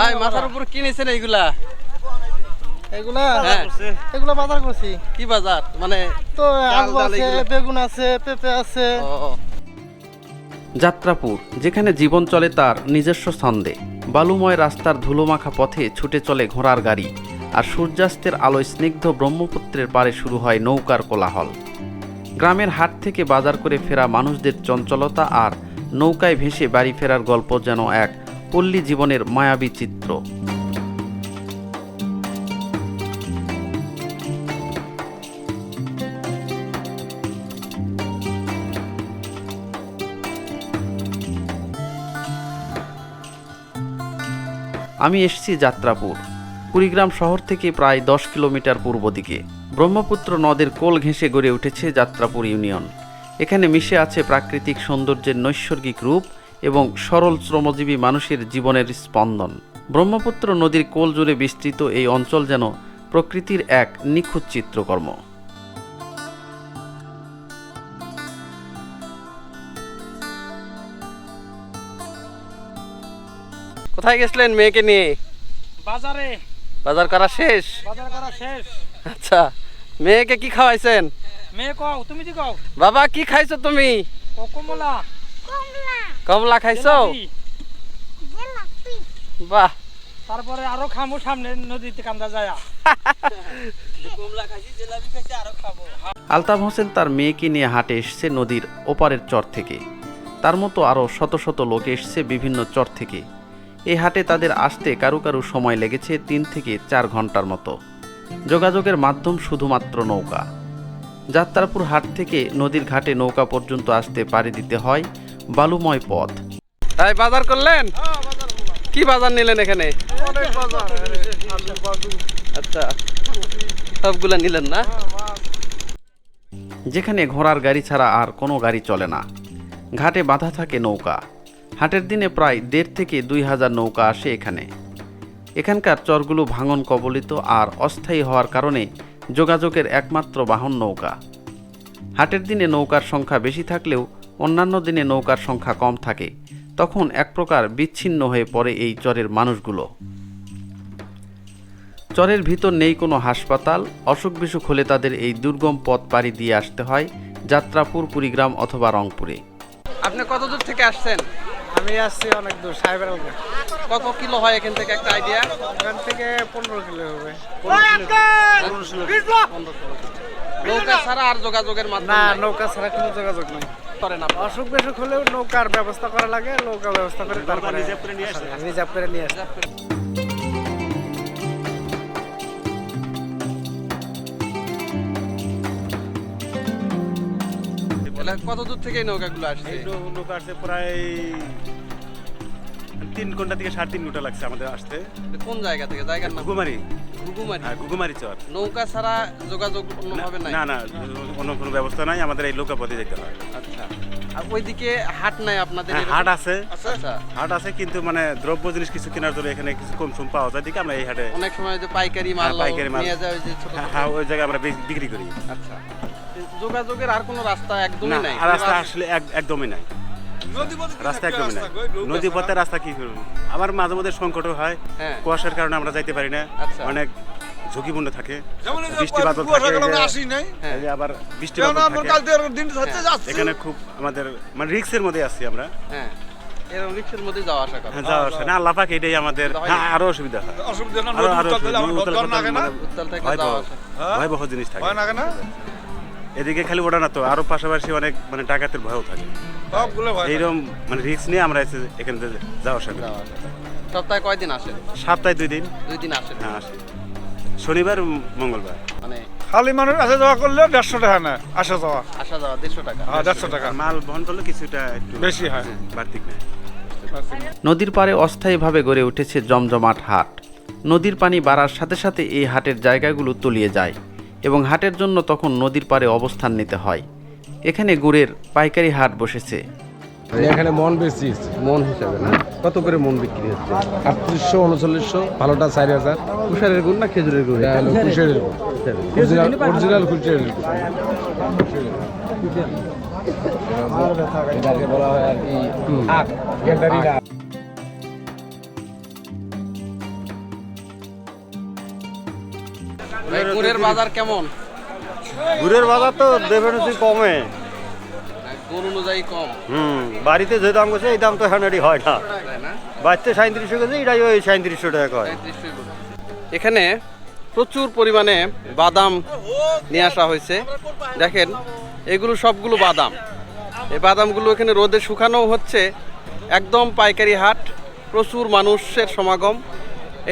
ভাই মাথার উপর কিনেছেন এইগুলা? এগুলা হ্যাঁ। এগুলা বাজার করছি। কি বাজার? মানে তো আলু আছে বেগুন আছে পেঁপে আছে। যাত্রাপুর যেখানে জীবন চলে তার নিজস্ব ছন্দে। বালুময় রাস্তার ধুলোমাখা পথে ছুটে চলে ঘোড়ার গাড়ি। আর সূর্যাস্তের আলোয় স্নিগ্ধ ব্রহ্মপুত্রের পারে শুরু হয় নৌকার কোলাহল। গ্রামের হাট থেকে বাজার করে ফেরা মানুষদের চঞ্চলতা আর নৌকায় ভেসে বাড়ি ফেরার গল্প যেন এক পল্লী জীবনের মায়াবী চিত্র। আমি এসেছি যাত্রাপুর। কুড়িগ্রাম শহর থেকে প্রায় দশ কিলোমিটার পূর্ব দিকে। ব্রহ্মপুত্র নদের কোল ঘেঁষে গড়ে উঠেছে যাত্রাপুর ইউনিয়ন। এখানে মিশে আছে প্রাকৃতিক সৌন্দর্যের নৈসর্গিক রূপ এবং সরল শ্রমজীবী মানুষের জীবনের স্পন্দন। ব্রহ্মপুত্র নদীর কোল জুড়ে বিস্তৃত এই অঞ্চল যেন প্রকৃতির এক নিখুঁত চিত্রকর্ম। কোথায় গেছিলেন মেয়েকে নিয়ে? বাজারে। বাজার করা শেষ? বাজার করা শেষ। আচ্ছা মেয়েকে কি খাওয়াইছেন? মেয়ে কও তুমি কি কও। বাবা কি খাইছো তুমি? কমলা কমলা খাইছো? বাহ। তারপরে আরও খামু সামনে নদীতে কান্দা যায়। আলতাফ হোসেন তার মেয়েকে নিয়ে হাটে এসছে নদীর ওপারের চর থেকে। তার মতো আরও শত শত লোক এসছে বিভিন্ন চর থেকে। এই হাটে তাদের আসতে কারু কারু সময় লেগেছে তিন থেকে চার ঘণ্টার মতো। যোগাযোগের মাধ্যম শুধুমাত্র নৌকা। যাত্রাপুর হাট থেকে নদীর ঘাটে নৌকা পর্যন্ত আসতে পাড়ি দিতে হয় বালুময় পথ। তাই বাজার করলেন? কি বাজার নিলেন এখানে? আচ্ছা সবগুলা নিলেন না? যেখানে ঘোড়ার গাড়ি ছাড়া আর কোনো গাড়ি চলে না। ঘাটে বাঁধা থাকে নৌকা। হাটের দিনে প্রায় দেড় থেকে দুই হাজার নৌকা আসে এখানে। এখানকার চরগুলো ভাঙন কবলিত আর অস্থায়ী হওয়ার কারণে যোগাযোগের একমাত্র বাহন নৌকা। হাটের দিনে নৌকার সংখ্যা বেশি থাকলেও অন্যান্য দিনে নৌকার সংখ্যা কম থাকে তখন এক প্রকার বিচ্ছিন্ন হয়ে পড়ে এই চরের মানুষগুলো। চরের ভিতর নেই কোনো হাসপাতাল অসুখ বিসুখ হলে তাদের এই দুর্গম পথ পাড়ি দিয়ে আসতে হয় যাত্রাপুর কুড়িগ্রাম অথবা রংপুরে। আপনি কত দূর থেকে আসছেন? আমি আসছি অনেক দূর সাহেবের কত কিলো হয় এখান থেকে একটা আইডিয়া এখান থেকে পনেরো কিলো হবে। নৌকা ছাড়া আর যোগাযোগের না মাধ্যমে নাই। নৌকা ছাড়া কোনো যোগাযোগ নেই। করেন আপনি। অসুখ বিসুখ হলেও নৌকার ব্যবস্থা করা লাগে নৌকা ব্যবস্থা করে তারপরে রিজার্ভ করে নিয়ে আসে রিজার্ভ করে নিয়ে আসে। তাহলে কত দূর থেকে নৌকাগুলো আসছে? লোক আসছে প্রায় তিন ঘণ্টা থেকে সাড়ে তিন ঘণ্টা লাগছে আমাদের আসতে। কোন জায়গা থেকে? জায়গার নাম? ঘুঘুমারি ঘুঘুমারি? হ্যাঁ ঘুঘুমারি চর। নৌকা ছাড়া যোগাযোগ নাই? না না অন্য কোনো ব্যবস্থা নাই আমাদের এই যেতে হয়। আচ্ছা। আর ওইদিকে হাট নাই আপনাদের হ্যাঁ, হাট আছে। আচ্ছা। হাট আছে কিন্তু মানে দ্রব্য জিনিস কিছু কেনার জন্য এখানে কিছু কম সম পাওয়া যায় আমরা এই হাটে অনেক সময় যে পাইকারি মাল হ্যাঁ, পাইকারি মাল। নিয়ে যায় ওই যে ছোট হ্যাঁ, ওই জায়গায় আমরা বিক্রি করি। আচ্ছা। যোগাযোগের আর কোনো রাস্তা একদমই নাই? রাস্তা আসলে এক- একদমই নাই। রাস্তা একদমই নাই। নদী পথে রাস্তা কি করব? আবার মাঝে মধ্যে সংকটও হয় হ্যাঁ। কুয়াশার কারণে আমরা যাইতে পারি না। আচ্ছা। অনেক ঝুঁকিপূর্ণ থাকে। বৃষ্টি বাদল থাকে, হ্যাঁ। আবার বৃষ্টি বাদল থাকে। যাচ্ছি। এখানে খুব আমাদের মানে রিক্সের মধ্যে আছি আমরা। হ্যাঁ হ্যাঁ, হয় হ্যাঁ, আরও অসুবিধা হয় আমার ভয়াবহ হ্যাঁ? জিনিস থাকে। হয় এদিকে খালি ওটা না তো আরও পাশাপাশি অনেক মানে ডাকাতের ভয়ও থাকে। এইরকম মানে রিক্স নিয়ে আমরা এসে এখানে যাওয়া আসা করি যাওয়া আসা সপ্তাহে কয়দিন আসেন? সপ্তাহে দুই দিন। দুই দিন আসেন? হ্যাঁ আসি। শনিবার মঙ্গলবার। মানে খালি মানুষ আসা যাওয়া করলে দেড়শো টাকা না আসা যাওয়া। আসা যাওয়া দেড়শো টাকা। হ্যাঁ দেড়শো টাকা। মাল বহন করলে কিছুটা একটু বেশি হয়। বাড়তি নেয়। নদীর পাড়ে অস্থায়ীভাবে গড়ে উঠেছে জমজমাট হাট। নদীর পানি বাড়ার সাথে সাথে এই হাটের জায়গাগুলো তলিয়ে যায় এবং হাটের জন্য তখন নদীর পাড়ে অবস্থান নিতে হয়। এখানে গুড়ের পাইকারি হাট বসেছে। মানে এখানে মন মন হিসাবে না? কত করে মন বিক্রি হচ্ছে? আটত্রিশশো উনচল্লিশশো ভালোটা চারি হাজার। গুড় না খেজুরের গুড়? হ্যাঁ, অরিজিনাল গুড়ের বাজার কেমন? গুড়ের বাজার তো ডেফিনেটলি কমে। গুড় অনুযায়ী কম। হুম বাড়িতে যে দাম গেছে এই দাম তো হ্যান্ডারি হয় না। বাড়িতে সাঁত্রিশশো গেছে এটাই ওই সাঁত্রিশশো টাকা হয় এখানে প্রচুর পরিমাণে বাদাম নিয়ে আসা হয়েছে। দেখেন এগুলো সবগুলো বাদাম। এই বাদামগুলো এখানে রোদে শুকানো হচ্ছে। একদম পাইকারি হাট প্রচুর মানুষের সমাগম।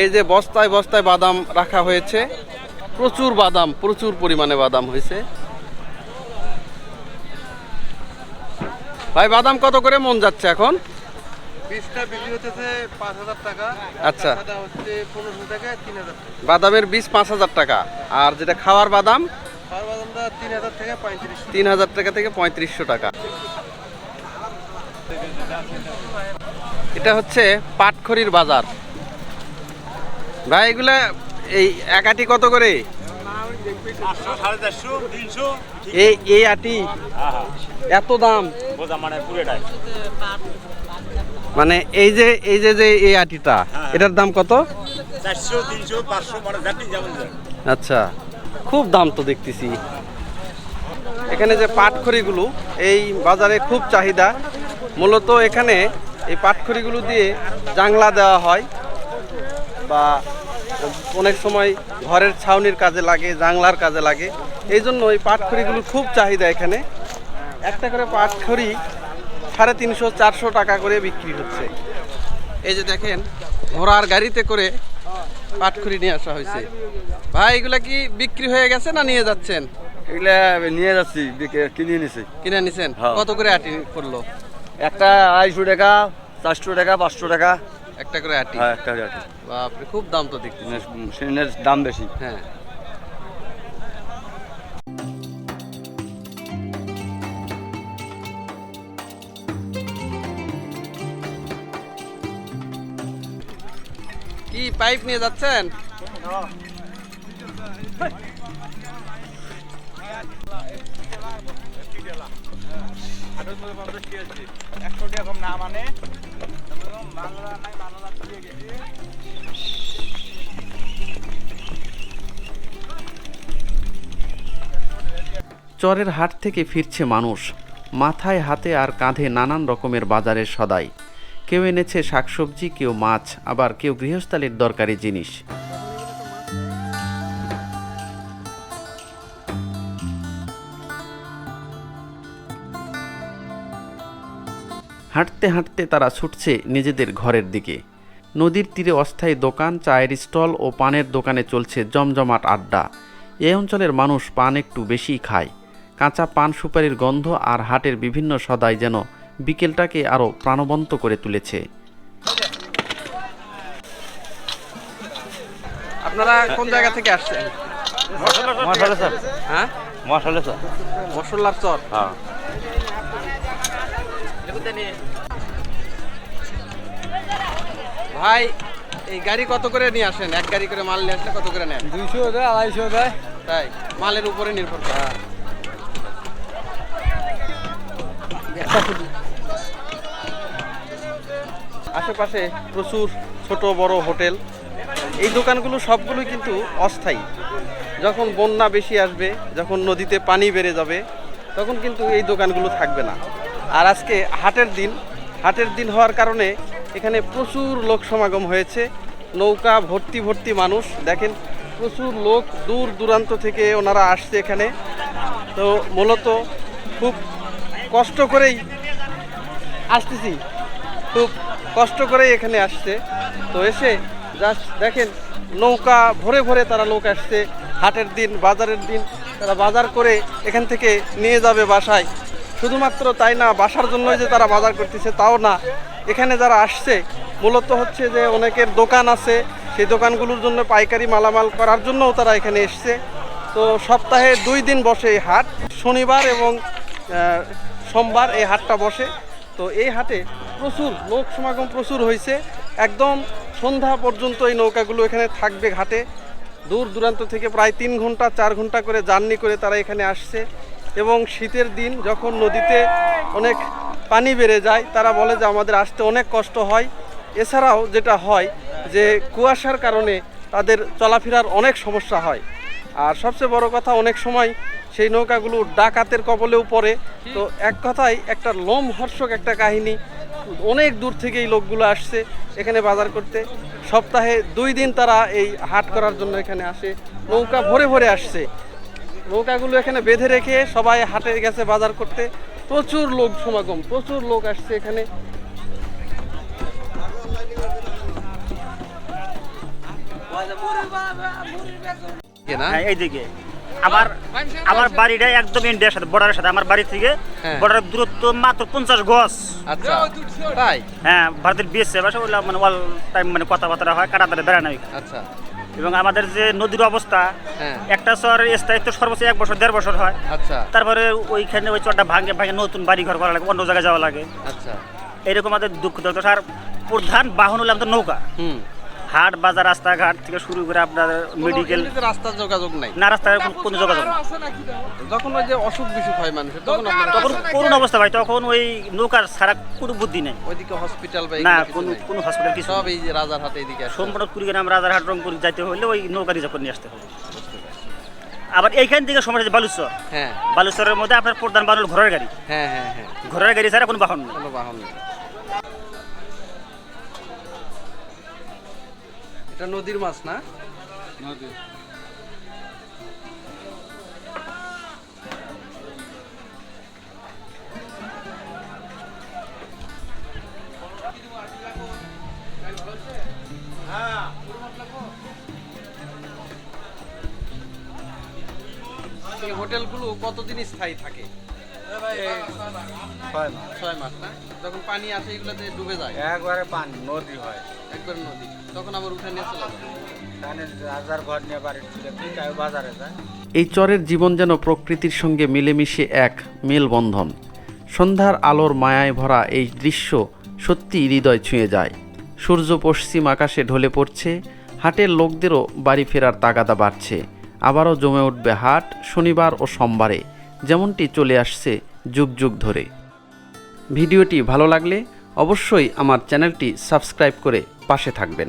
এই যে বস্তায় বস্তায় বাদাম রাখা হয়েছে। প্রচুর বাদাম প্রচুর পরিমাণে বাদাম হয়েছে। ভাই বাদাম কত করে মন যাচ্ছে এখন? আচ্ছা। বাদামের বীজ পাঁচ হাজার টাকা। আর যেটা খাওয়ার বাদাম? পার বাদামটা তিন হাজার থেকে তিন হাজার টাকা থেকে পঁয়ত্রিশশো টাকা। এটা হচ্ছে পাটখড়ির বাজার। ভাই এগুলা এই এক আটি কত করে? এই এই আটি? এত দাম? মানে মানে এই যে এই যে যে এই আটিটা এটার দাম কত? মানে আচ্ছা খুব দাম তো দেখতেছি। এখানে যে পাটখড়িগুলো এই বাজারে খুব চাহিদা। মূলত এখানে এই পাটখড়িগুলো দিয়ে জাংলা দেওয়া হয় বা অনেক সময় ঘরের ছাউনির কাজে লাগে জাংলার কাজে লাগে। এই জন্য এই পাটখড়িগুলো খুব চাহিদা এখানে। একটা করে পাটখড়ি সাড়ে তিনশো চারশো টাকা করে বিক্রি হচ্ছে। এই যে দেখেন ঘোড়ার গাড়িতে করে পাটখড়ি নিয়ে আসা হয়েছে। ভাই এগুলা কি বিক্রি হয়ে গেছে না নিয়ে যাচ্ছেন? এগুলা নিয়ে যাচ্ছি কিনে নিছি। কিনে নিছেন? হ্যাঁ। কত করে আটি করল একটা আড়াইশো টাকা চারশো টাকা পাঁচশো টাকা। একটা করে আটি? হ্যাঁ একটা গাড়ি বাপরে খুব দাম তো দেখতেছি। সেনের দাম বেশি। হ্যাঁ। কি পাইপ নিয়ে যাচ্ছেন? একশো টাকা কম না মানে? চরের হাট থেকে ফিরছে মানুষ। মাথায়, হাতে আর কাঁধে নানান রকমের বাজারের সদাই। কেউ এনেছে শাকসবজি, কেউ মাছ, আবার কেউ গৃহস্থালির দরকারি জিনিস। হাঁটতে হাঁটতে তারা ছুটছে নিজেদের ঘরের দিকে। নদীর তীরে অস্থায়ী দোকান চায়ের স্টল ও পানের দোকানে চলছে জমজমাট আড্ডা। এই অঞ্চলের মানুষ পান একটু বেশিই খায়। কাঁচা পান সুপারির গন্ধ আর হাটের বিভিন্ন সদাই যেন বিকেলটাকে আরও প্রাণবন্ত করে তুলেছে। আপনারা কোন জায়গা থেকে আসছেন? মশলা স্যার। হ্যাঁ? মশলা স্যার। মশলার চর। হ্যাঁ। ভাই এই গাড়ি কত করে নিয়ে আসেন? এক গাড়ি করে মাল নিয়ে আসলে কত করে নেন? দুইশো দেয় আড়াইশো দেয়। তাই মালের উপরে নির্ভর করে। আশেপাশে প্রচুর ছোট বড় হোটেল। এই দোকানগুলো সবগুলোই কিন্তু অস্থায়ী। যখন বন্যা বেশি আসবে যখন নদীতে পানি বেড়ে যাবে তখন কিন্তু এই দোকানগুলো থাকবে না। আর আজকে হাটের দিন। হাটের দিন হওয়ার কারণে এখানে প্রচুর লোক সমাগম হয়েছে। নৌকা ভর্তি ভর্তি মানুষ। দেখেন, প্রচুর লোক দূর দূরান্ত থেকে ওনারা আসছে এখানে। তো মূলত খুব কষ্ট করেই আসতেছি। খুব কষ্ট করেই এখানে আসছে। তো এসে জাস্ট দেখেন, নৌকা ভরে ভরে তারা লোক আসছে। হাটের দিন, বাজারের দিন, তারা বাজার করে এখান থেকে নিয়ে যাবে বাসায়। শুধুমাত্র তাই না, বাসার জন্যই যে তারা বাজার করতেছে তাও না। এখানে যারা আসছে, মূলত হচ্ছে যে অনেকের দোকান আছে, সেই দোকানগুলোর জন্য পাইকারি মালামাল করার জন্যও তারা এখানে এসছে। তো সপ্তাহে দুই দিন বসে এই হাট, শনিবার এবং সোমবার এই হাটটা বসে। তো এই হাটে প্রচুর লোক সমাগম প্রচুর হয়েছে। একদম সন্ধ্যা পর্যন্ত এই নৌকাগুলো এখানে থাকবে ঘাটে। দূর দূরান্ত থেকে প্রায় তিন ঘণ্টা, চার ঘণ্টা করে জার্নি করে তারা এখানে আসছে। এবং শীতের দিন যখন নদীতে অনেক পানি বেড়ে যায়, তারা বলে যে আমাদের আসতে অনেক কষ্ট হয়। এছাড়াও যেটা হয় যে কুয়াশার কারণে তাদের চলাফেরার অনেক সমস্যা হয়। আর সবচেয়ে বড় কথা, অনেক সময় সেই নৌকাগুলো ডাকাতের কবলেও পড়ে। তো এক কথায় একটা লোম হর্ষক একটা কাহিনী, অনেক দূর থেকে এই লোকগুলো আসছে এখানে বাজার করতে। সপ্তাহে দুই দিন তারা এই হাট করার জন্য এখানে আসে। নৌকা ভরে ভরে আসছে। নৌকাগুলো এখানে বেঁধে রেখে সবাই হাটে গেছে বাজার করতে। প্রচুর লোক সমাগম প্রচুর লোক আসছে এখানে। হ্যাঁ, এইদিকে। আমার আমার বাড়িটা একদম ইন্ডিয়ার সাথে বর্ডারের সাথে। আমার বাড়ি থেকে হ্যাঁ। বর্ডারের দূরত্ব মাত্র পঞ্চাশ গজ। আচ্ছা তাই? হ্যাঁ ভারতের বিএসএফ আসে ওগুলো মানে অল টাইম মানে কথাবার্তা হয় কাটাতারে বেড়ানো আচ্ছা। এবং আমাদের যে নদীর অবস্থা হ্যাঁ। একটা সর স্থায়িত্ব সর্বোচ্চ এক বছর দেড় বছর হয়। আচ্ছা। তারপরে ওইখানে ওই চরটা ভাঙে ভাঙে নতুন বাড়ি ঘর করা লাগে অন্য জায়গায় যাওয়া লাগে। আচ্ছা। এরকম আমাদের দুঃখ দরকার আর প্রধান বাহন হলো আমাদের নৌকা। হুম। হাট বাজার রাস্তাঘাট থেকে শুরু করে আপনার মেডিকেল রাস্তার যোগাযোগ নাই। না রাস্তায় কোনো- কোনো যোগাযোগ নেই। যখন ওই যে অসুখ বিসুখ হয় মানুষের তখন তখন করুণ অবস্থা ভাই তখন ওই নৌকার ছাড়া কোনো বুদ্ধি নেই। ওইদিকে হসপিটাল বা না কোনো কোনো হসপিটাল কিছু সব এই যে রাজার হাতে এদিকে আসে। সম্পূর্ণ কুড়িগ্রাম রাজারহাট রংপুর যাইতে হলে ওই নৌকা রিজার্ভ করে নিয়ে আসতে হবে। আবার এইখান থেকে সময় আছে বালুচর। হ্যাঁ। বালুচরের মধ্যে আপনার প্রধান বাহন হলো ঘরের গাড়ি। হ্যাঁ হ্যাঁ হ্যাঁ। ঘরের গাড়ি ছাড়া কোনো বাহন নেই। কোনো বাহন নেই। এটা নদীর মাছ না? এই হোটেলগুলো কতদিন স্থায়ী থাকে? ছয় মাস। ছয় মাস না? যখন পানি আসে এগুলোতে ডুবে যায়। একবারে পানি নদী হয়। একবার নদী তখন আবার উঠে নিয়ে চলে যায়। রাজার ঘর নিয়ে বাড়ির ছিল বাজারে যায়। এই চরের জীবন যেন প্রকৃতির সঙ্গে মিলেমিশে এক মেলবন্ধন। সন্ধ্যার আলোর মায়ায় ভরা এই দৃশ্য সত্যি হৃদয় ছুঁয়ে যায়। সূর্য পশ্চিম আকাশে ঢলে পড়ছে হাটের লোকদেরও বাড়ি ফেরার তাগাদা বাড়ছে। আবারও জমে উঠবে হাট শনিবার ও সোমবারে যেমনটি চলে আসছে যুগ যুগ ধরে। ভিডিওটি ভালো লাগলে অবশ্যই আমার চ্যানেলটি সাবস্ক্রাইব করে পাশে থাকবেন।